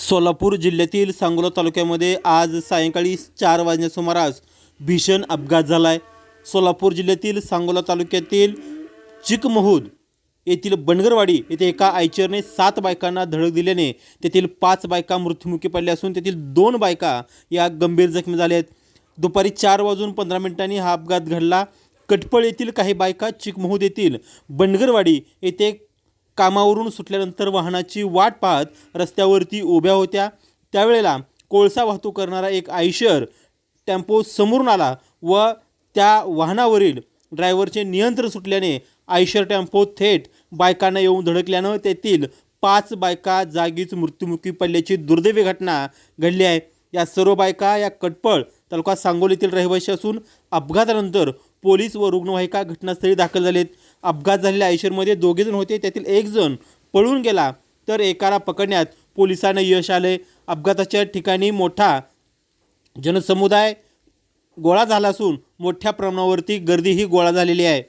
सोलापूर जिल्ह्यातील सांगोला तालुक्यामध्ये आज सायंकाळी चार वाजण्या सुमारास भीषण अपघात झाला आहे सोलापूर जिल्ह्यातील सांगोला तालुक्यातील चिकमहूद येथील बनगरवाडी येथे एका आयचरने सात बायकांना धडक दिल्याने तेथील पाच बायका मृत्युमुखी पडल्या असून तेथील दोन बायका या गंभीर जखमी झाल्या आहेत. दुपारी चार वाजून पंधरा मिनिटांनी हा अपघात घडला. कटपळ येथील काही बायका चिकमहूद येथील बनगरवाडी येथे कामावरून सुटल्यानंतर वाहनाची वाट पाहत रस्त्यावरती उभ्या होत्या. त्यावेळेला कोळसा वाहतूक करणारा एक आयशर टेम्पो समोरून आला व त्या वाहनावरील ड्रायव्हरचे नियंत्रण सुटल्याने आयशर टेम्पो थेट बायकांना येऊन धडकल्यानं तेथील पाच बायका जागीच मृत्युमुखी पडल्याची दुर्दैवी घटना घडली आहे. या सर्व बायका या कटपळ तालुका सांगोलीतील रहिवासी असून अपघातानंतर पोलीस व रुग्णवाहिका घटनास्थळी दाखल झालेत. अपघात झालेल्या आयशरमध्ये दोघेजण होते त्यातील एक जण पळून गेला तर एकाला पकडण्यात पोलिसांना यश आले. अपघाताच्या ठिकाणी मोठा जनसमुदाय गोळा झाला असून मोठ्या प्रमाणावरती गर्दीही गोळा झालेली आहे.